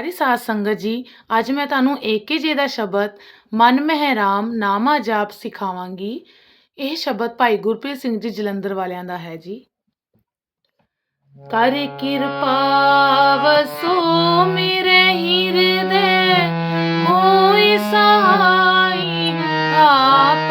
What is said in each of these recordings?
ਪਿਆਰੀ ਸਾਧ ਸੰਗਤ ਜੀ, ਅੱਜ ਮੈਂ ਤੁਹਾਨੂੰ ਏਕੇ ਜੇ ਦਾ ਸ਼ਬਦ, ਮਨ ਮਹਿਰਾਮ ਨਾਮਾ ਜਾਪ ਸਿਖਾਵਾਂਗੀ। ਇਹ ਸ਼ਬਦ ਭਾਈ ਗੁਰਪ੍ਰੀਤ ਸਿੰਘ ਜੀ ਜਲੰਧਰ ਵਾਲਿਆਂ ਦਾ ਹੈ ਜੀ। ਕਰ ਕਿਰਪਾ ਵਸੋ ਮੇਰੇ ਹਿਰਦੇ ਹੋਈ ਸਹਾਈ ਆਪ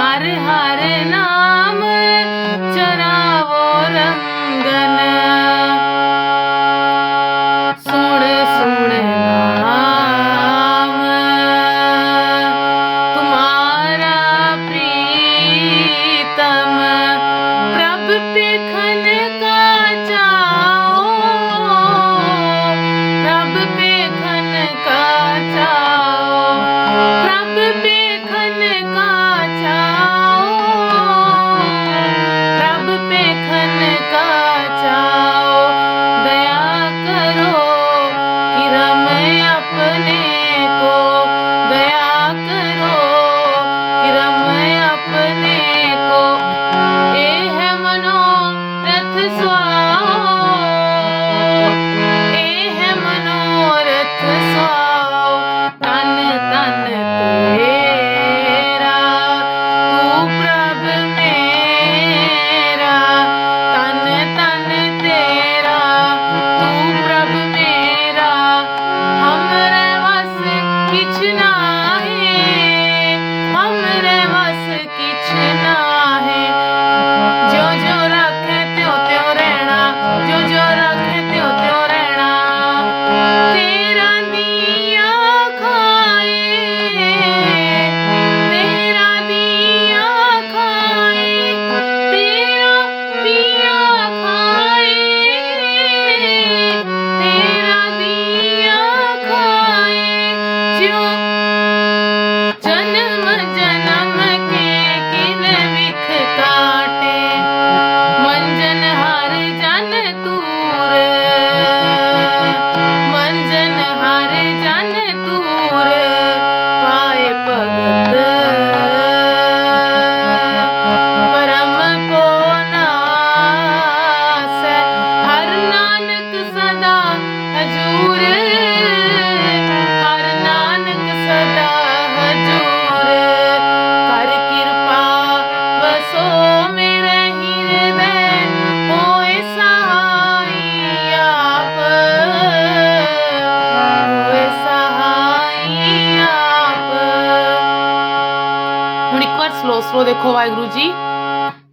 ਹਰ ਹਰ ਨਾਮ ਚਰਾਵੋ ਰੰਗਨ। ਸੁਣ ਸੁਣ ਨਾਮ। ਤੁਮਾਰਾ ਪ੍ਰੀਤਮ ਪ੍ਰਭ ਪਿਖਨ ਕਾ ਚਾਉ।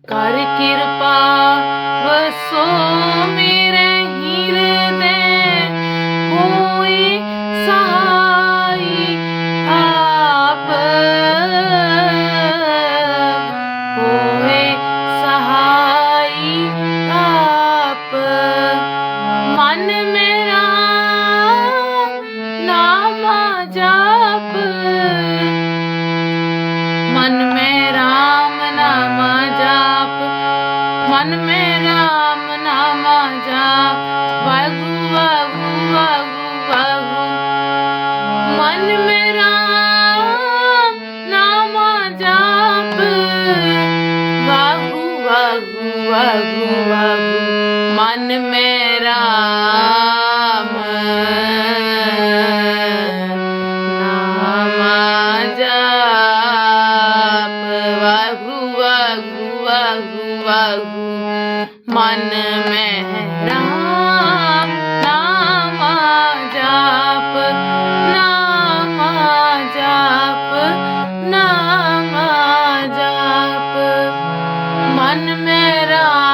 ਕਰ ਕਿਰਪਾ ਵਸੋ ਮਨ ਮੇਰਾ ਮਨ ਮੈਂ ਰਾਮ ਨਾਮ ਜਾਪ। ਨਾਮ ਜਾਪ ਨਾਮ ਜਾਪ। ਮਨ ਮੇਰਾ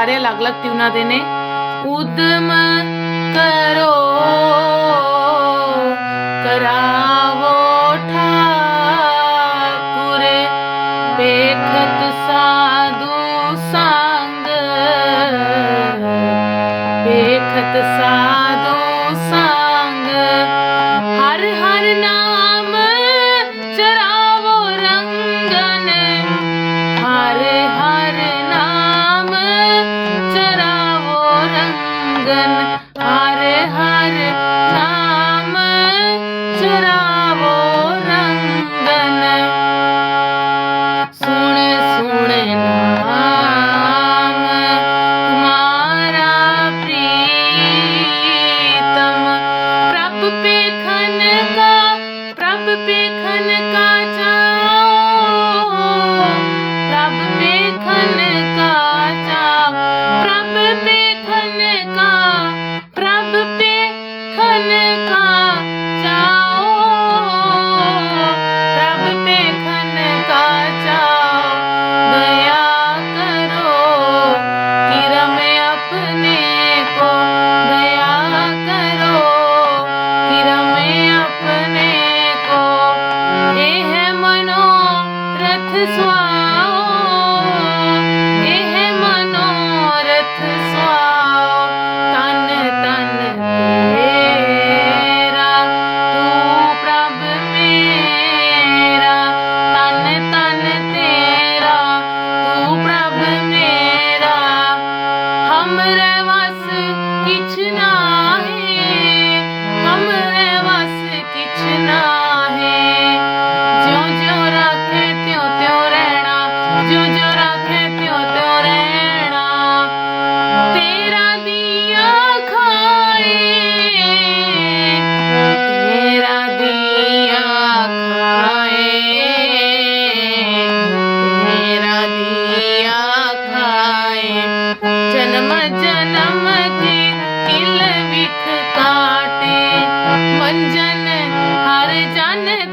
कार्य लागला त्यूना देणे. उदम करो. Bye.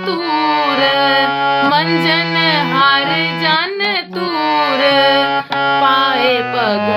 ਤੂਰ ਮੰਜਨ ਹਰ ਜਨ ਤੂਰ ਪਾਏ ਭਗਤ